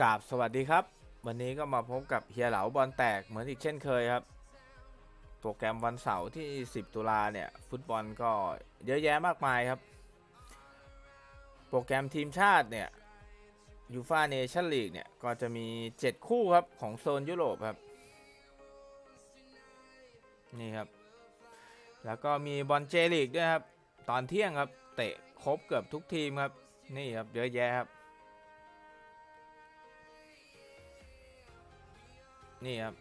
กราบสวัสดีครับ วันนี้ก็มาพบกับเฮียเหลาบอลแตกเหมือนอีกเช่นเคยครับ โปรแกรมวันเสาร์ที่ 10 ตุลาเนี่ย ฟุตบอลก็เยอะแยะมากมายครับ โปรแกรมทีมชาติเนี่ยยูฟาเนชั่นลีกเนี่ย ก็จะมี 7 คู่ครับ ของโซนยุโรปครับ นี่ครับ แล้วก็มีบอลเจลีกด้วยครับ ตอนเที่ยงครับ เตะครบเกือบทุกทีมครับ นี่ครับเยอะแยะครับ นี่ครับ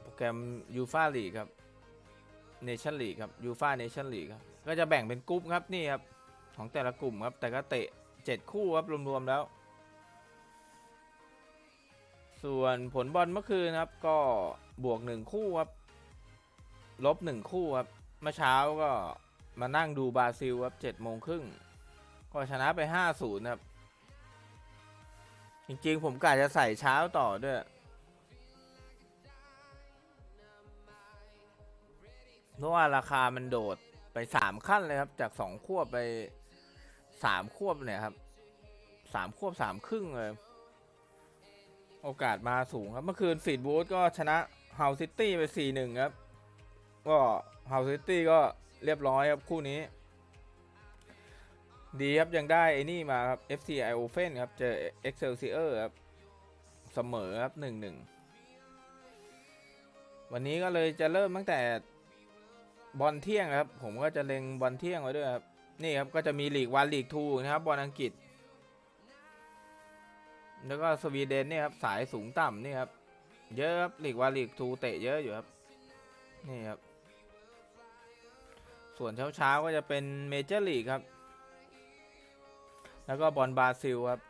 โปรแกรมยูฟาลีกครับเนชั่นลีกครับยูฟาเนชั่นลีกครับ ก็จะแบ่งเป็นกลุ่มครับนี่ครับ ของแต่ละกลุ่มครับ แต่ก็เตะ 7 คู่ครับ รวม ๆ แล้ว ส่วนผลบอลเมื่อคืนครับ ก็บวก 1 คู่ครับ ลบ 1 คู่ครับ เมื่อเช้าก็มานั่งดูบราซิลครับ7โมงครึ่งก็ชนะไป 5-0 ครับ จริง ๆ ผมกะจะใส่เช้าต่อด้วย เพราะว่าราคามันโดดไปสามขั้นเลยครับ จากสองควบไปสามควบเนี่ยครับสามควบสามครึ่งเลย โอกาสมาสูงครับ เมื่อคืนฟีดบูธก็ชนะเฮาซิตี้ไปสี่หนึ่งครับ ก็เฮาซิตี้ก็เรียบร้อยครับคู่นี้ ดีครับ ยังได้ไอ้นี่มาครับ FC i o f e n ครับ เจอ Excelsior ครับ เสมอครับหนึ่งหนึ่งวันนี้ก็เลยจะเริ่มตั้งแต่ บอลเที่ยงนะครับ ผมก็จะเล็งบอลเที่ยงไว้ด้วยครับนี่ครับก็จะมีลีกวันลีกทูนะครับบอลอังกฤษ แล้วก็สวีเดนเนี่ยครับสายสูงต่ำนี่ครับเยอะครับลีกวันลีกทูเตะเยอะอยู่ครับนี่ครับ ส่วนเช้าเช้าๆก็จะเป็นเมเจอร์ลีกครับ แล้วก็บอลบราซิลครับ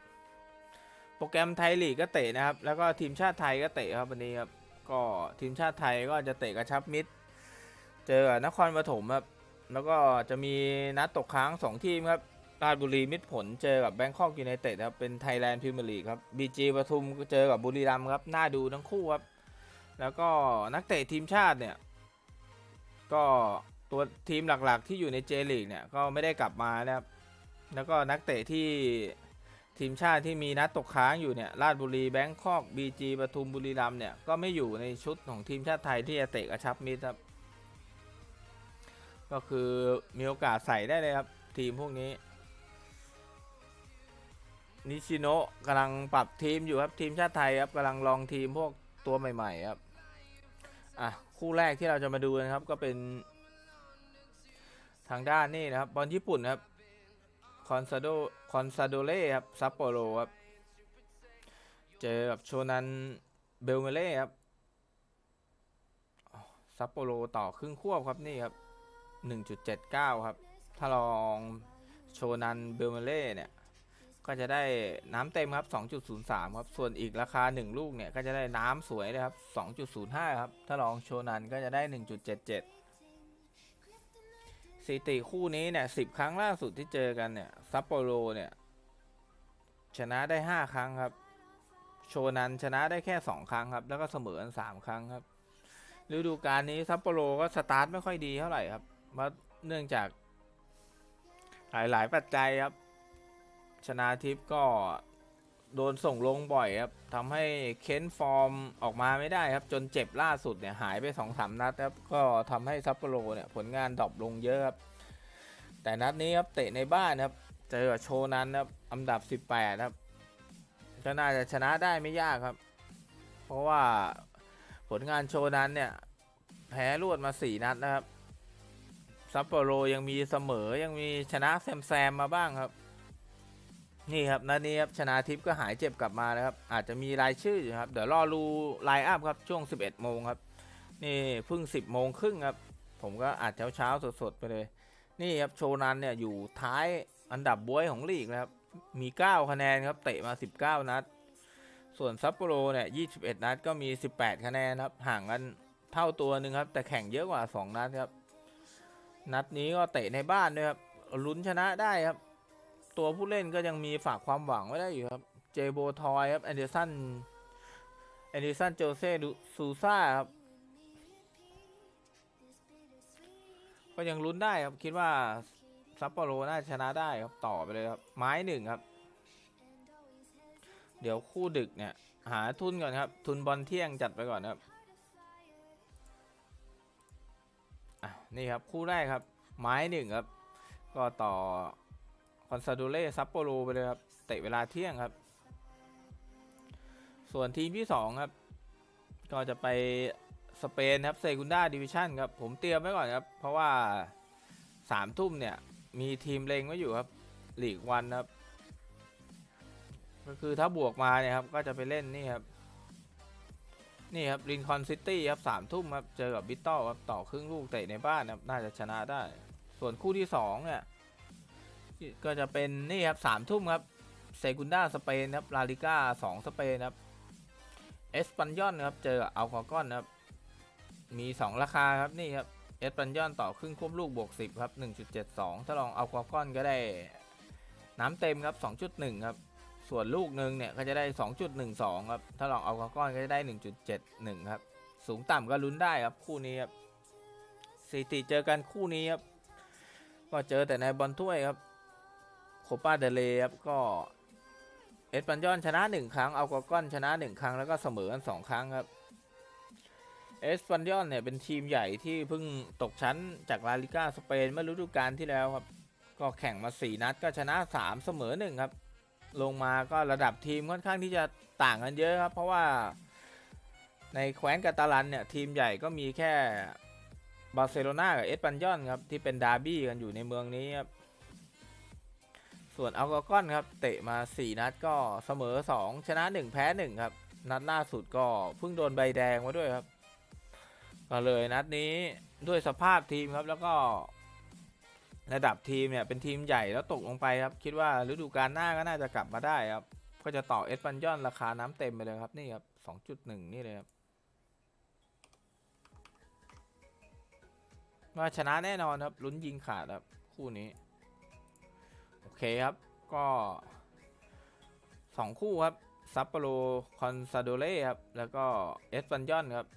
โปรแกรมไทยลีกก็เตะนะครับ แล้วก็ทีมชาติไทยก็เตะครับวันนี้ครับ ก็ทีมชาติไทยก็จะเตะกระชับมิตร เจอกับนครปฐมครับ แล้วก็จะมีนัดตกค้าง 2 ทีมครับราชบุรีมิตรผลเจอกับแบงคอกยูไนเต็ดครับเป็นไทยแลนด์พรีเมียร์ลีกครับบีจีปทุมเจอกับบุรีรัมย์ครับน่าดูทั้งคู่ครับ แล้วก็นักเตะทีมชาติเนี่ย ก็ตัวทีมหลักๆ ที่อยู่ในเจลีกเนี่ยก็ไม่ได้กลับมานะครับ แล้วก็นักเตะที่ทีมชาติที่มีนัดตกค้างอยู่เนี่ยราชบุรีแบงคอกบีจีปทุมบุรีรัมย์เนี่ยก็ไม่อยู่ในชุดของทีมชาติไทยที่จะเตะกระชับมิตรครับ ก็คือมีโอกาสใส่ได้เลยครับ ทีมพวกนี้ นิชิโนะกำลังปรับทีมอยู่ครับทีมชาติไทยครับกำลังลองทีมพวกตัวใหม่ ๆ ครับ อะ คู่แรกที่เราจะมาดูนะครับก็เป็น ทางด้านนี่นะครับบอลญี่ปุ่นครับคอนซาโดคอนซาโดเล่ครับซัปโปโรครับ เจอกับโชนันเบลเมเล่ครับซัปโปโรต่อครึ่งควบครับนี่ครับ 1.79 ครับ ถ้าลองโชนันเบลเมเล่เนี่ย ก็จะได้น้ำเต็มครับ 2.03 ครับ ส่วนอีกราคา 1 ลูกเนี่ย ก็จะได้น้ำสวยเลยครับ 2.05 ครับ ถ้าลองโชนันก็จะได้ 1.77สถิติคู่นี้เนี่ย10ครั้งล่าสุดที่เจอกันเนี่ยซัปโปโรเนี่ย ชนะได้5ครั้งครับ โชนันชนะได้แค่2ครั้งครับ แล้วก็เสมอกัน3ครั้งครับฤดูกาลนี้ซัปโปโรก็สตาร์ทไม่ค่อยดีเท่าไหร่ครับ ว่าเนื่องจาก หลายๆปัจจัยครับ ชนะทิพย์ก็โดนส่งลงบ่อยครับทำให้เค้นฟอร์มออกมาไม่ได้ครับ จนเจ็บล่าสุดเนี่ยหายไปสองสามนัดครับก็ทำให้ซัปโปโรเนี่ยผลงานดรอปลงเยอะครับ แต่นัดนี้ครับเตะในบ้านครับเจอกับโชนั้นครับอันดับ 18 ครับก็น่าจะชนะได้ไม่ยากครับ เพราะว่าผลงานโชนั้นเนี่ย แพ้รวดมา 4 นัดนะครับ ซัปโปโรยังมีเสมอยังมีชนะแซมแซมมาบ้างครับ นี่ครับนัดนี้ครับชนะทิพย์ก็หายเจ็บกลับมานะครับ อาจจะมีรายชื่ออยู่ครับ เดี๋ยวรอรูไลน์อัพครับช่วง 11 โมงครับ นี่เพิ่ง 10 โมงครึ่งครับ ผมก็อาจเช้าเช้าสดๆ ไปเลย นี่ครับโชนันเนี่ยอยู่ท้ายอันดับบวยของลีกนะครับ มี 9 คะแนนครับเตะมา 19 นัด ส่วนซัปโปโรเนี่ย21 นัดก็มี 18 คะแนนครับห่างกันเท่าตัวหนึ่งครับ แต่แข่งเยอะกว่า 2 นัดครับ นัดนี้ก็เตะในบ้านด้วยครับลุ้นชนะได้ครับ ตัวผู้เล่นก็ยังมีฝากความหวังไว้ได้อยู่ครับ เจโบทอยครับแอนเดอร์สันแอนเดอร์สันโจเซ่ซูซ่าครับ ก็ยังลุ้นได้ครับ คิดว่าซัปโปโรน่าชนะได้ครับต่อไปเลยครับ ไม้หนึ่งครับ เดี๋ยวคู่ดึกเนี่ย หาทุนก่อนครับ ทุนบอลเที่ยงจัดไปก่อนครับ นี่ครับ คู่แรกครับ ไม้หนึ่งครับ ก็ต่อคอนซาโดเล่ซัปโปโรไปเลยครับ เตะเวลาเที่ยงครับ ส่วนทีมที่สองครับ ก็จะไปสเปนครับเซกุนดาดิวิชั่นครับ ผมเตรียมไว้ก่อนครับ เพราะว่าสามทุ่มเนี่ย มีทีมเลงไว้อยู่ครับหลีกวันครับ ก็คือถ้าบวกมาเนี่ยครับ ก็จะไปเล่นนี่ครับ นี่ครับลินคอนซิตี้ครับสามทุ่มครับ เจอกับบิตตอครับ ต่อครึ่งลูกเตะในบ้านครับ น่าจะชนะได้ ส่วนคู่ที่สองเนี่ย ก็จะเป็นนี่ครับสามทุ่มครับ เซกุนดาสเปนครับ ลาลิก้าสองสเปนครับ เอสปันยอนครับ เจอกับอัลคากอนครับ มี 2 ราคาครับนี่ครับ เอสปันยอนต่อครึ่งควบลูกบวก10ครับ1.72 ถ้าลองเอาควากอนก็ได้ น้ำเต็มครับ2.1ครับ ส่วนลูกหนึ่งเนี่ยก็จะได้ 2.12 ครับ ถ้าลองเอาควากอนก็จะได้ 1.71 ครับ สูงต่ำก็ลุ้นได้ครับคู่นี้ครับสถิติเจอกันคู่นี้ครับ ก็เจอแต่ในบอลถ้วยครับ โคปาเดเลครับ ก็เอสปันยอนชนะ 1 ครั้ง เอาควากอนชนะ 1 ครั้ง แล้วก็เสมอกัน 2 ครั้งครับ เอสปันยอนเนี่ยเป็นทีมใหญ่ที่เพิ่งตกชั้นจากลาลิก้าสเปนเมื่อฤดูกาลที่แล้วครับ ก็แข่งมา 4 นัดก็ชนะ 3 เสมอ 1 ครับ ลงมาก็ระดับทีมค่อนข้างที่จะต่างกันเยอะครับ เพราะว่าในแคว้นกาตาลันเนี่ยทีมใหญ่ก็มีแค่บาร์เซโลนากับเอสปันยอนครับที่เป็นดาร์บี้กันอยู่ในเมืองนี้ครับส่วนอัลกากอนครับเตะมา 4 นัดก็เสมอ 2 ชนะ 1 แพ้ 1 ครับ นัดล่าสุดก็เพิ่งโดนใบแดงมาด้วยครับ ก็เลยนัดนี้ด้วยสภาพทีมครับแล้วก็ ระดับทีมเนี่ยเป็นทีมใหญ่แล้วตกลงไปครับ คิดว่าฤดูกาลหน้าก็น่าจะกลับมาได้ครับ ก็จะต่อเอสปันยอนราคาน้ำเต็มไปเลยครับนี่ครับสองจุดหนึ่งนี่เลยครับ ว่าชนะแน่นอนครับลุ้นยิงขาดครับ คู่นี้ โอเคครับก็สองคู่ครับซัปโปโรคอนซาโดเล่ครับ แล้วก็เอสปันยอนครับ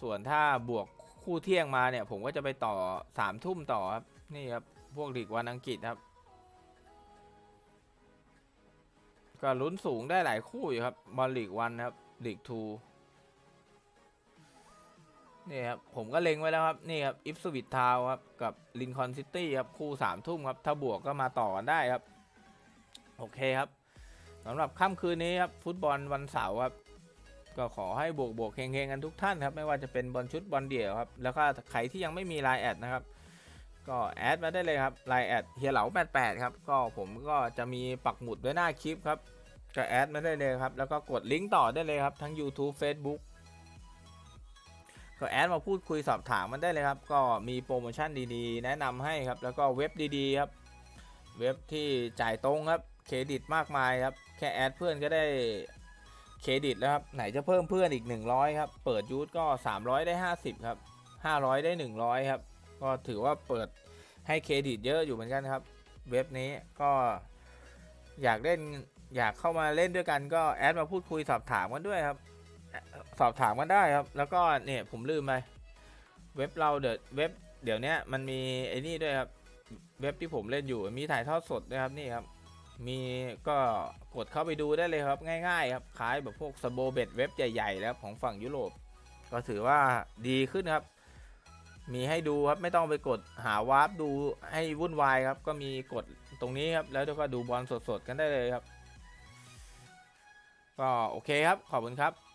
ส่วนถ้าบวกคู่เที่ยงมาเนี่ย ผมก็จะไปต่อสามทุ่มต่อครับนี่ครับ พวกลีกวันอังกฤษครับ ก็ลุ้นสูงได้หลายคู่อยู่ครับบอลลีกวันครับลีกทูนี่ครับผมก็เล็งไว้แล้วครับนี่ครับอิฟสวิตทาวครับกับลินคอนซิตี้ครับคู่สามทุ่มครับถ้าบวกก็มาต่อกันได้ครับ โอเคครับสำหรับค่ำคืนนี้ครับฟุตบอลวันเสาร์ครับก็ขอให้บวกบวกๆเฮงๆกันทุกท่านครับไม่ว่าจะเป็นบอลชุดบอลเดี่ยวครับแล้วก็ใครที่ยังไม่มีไลน์แอดนะครับ ก็แอดมาได้เลยครับไลน์แอดเฮียเหลา88ครับก็ผมก็จะมีปักหมุดไว้หน้าคลิปครับก็แอดมาได้เลยครับ แล้วก็กดลิงก์ต่อได้เลยครับ ทั้ง YouTube Facebook ก็แอดมาพูดคุยสอบถามมันได้เลยครับ ก็มีโปรโมชั่นดีๆ แนะนำให้ครับ แล้วก็เว็บดีๆครับ เว็บที่จ่ายตรงครับ เครดิตมากมายครับ แค่แอดเพื่อนก็ได้เครดิตแล้วครับ ไหนจะเพิ่มเพื่อนอีก 100 ครับ เปิดยูทก็ 300 ได้ 50 ครับ 500 ได้ 100 ครับ ก็ถือว่าเปิดให้เครดิตเยอะอยู่เหมือนกันครับ เว็บนี้ก็อยากเล่นอยากเข้ามาเล่นด้วยกันก็แอดมาพูดคุยสอบถามกันด้วยครับ สอบถามกันได้ครับ แล้วก็เนี่ยผมลืมไปเว็บเราเดเว็บเดี๋ยวนี้มันมีไอ้นี่ด้วยครับ เว็บที่ผมเล่นอยู่มีถ่ายทอดสดด้วยครับนี่ครับ มีก็กดเข้าไปดูได้เลยครับ ง่าย ๆ ครับคล้ายแบบพวกสโบเบตเว็บใหญ่ๆแล้วของฝั่งยุโรป ก็ถือว่าดีขึ้นครับ มีให้ดูครับไม่ต้องไปกดหาวาร์ปดูให้วุ่นวายครับ ก็มีกดตรงนี้ครับ แล้วก็ดูบอลสดๆกันได้เลยครับ ก็โอเคครับ ขอบคุณครับ